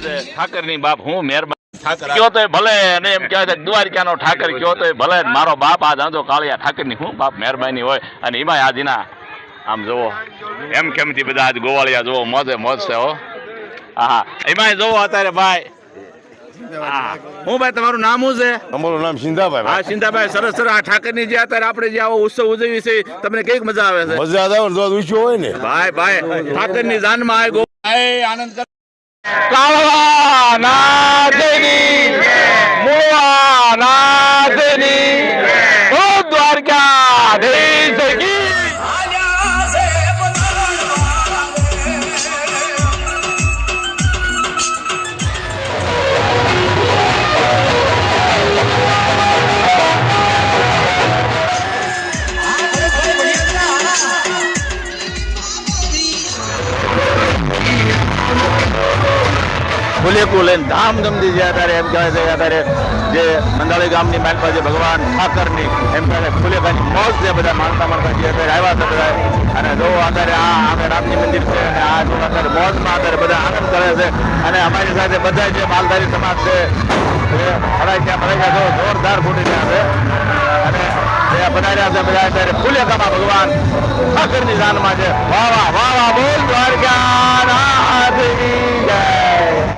ઠાકરની બાપ હું મહેરબાન. કયો તો ભલે અને એમ કહેવાય કે ઠાકર કયો તો ભલે મારો બાપ આ જાણતો કાળિયા ઠાકરની હું બાપ મહેરબાની હોય. અને એમાં આ આમ જુઓ એમ કેમથી બધા આજ ગોવાળિયા જુઓ મોજે મોજ છે હો. હા એમાં જુઓ અત્યારે ભાઈ. હું ભાઈ તમારું નામ શું છે? અમારું નામ સિંધાભાઈ હા સિંધાભાઈ સરસ સરસ. આ ઠાકરની જે અત્યારે આપણે જે આવો ઉત્સવ ઉજવી છે તમને કેવી મજા આવે છે? મજા આવે ને હોય ને. ભાઈ ભાઈ ઠાકરની જાનમાં આ ગો ભાઈ આનંદ દ્વારકા ફુલેકું લઈને ધામધૂમથી જે અત્યારે એમ કહેવાય છે અત્યારે જે મંડાળી ગામની માલ પાસે ભગવાન ઠાકરની એમ કહેવાય ફુલેકાની મોજ છે, બધા માણસા માણસા જે અત્યારે આવ્યા છે બધા. અને જો અત્યારે આ આપણે રામજી મંદિર છે અને આ જો અત્યારે મોજમાં અત્યારે બધા આનંદ કરે છે. અને અમારી સાથે બધા જે માલધારી સમાજ છે, એ હરાઈયા મરાઈયા જો જોરદાર ફૂટી રહ્યા છે. અને જે બનાવ્યા છે, બધા અત્યારે ફુલેકામાં ભગવાન ઠાકરની જાનમાં છે. વાહ વાહ વાહ વાહ, બોલ દ્વારકા.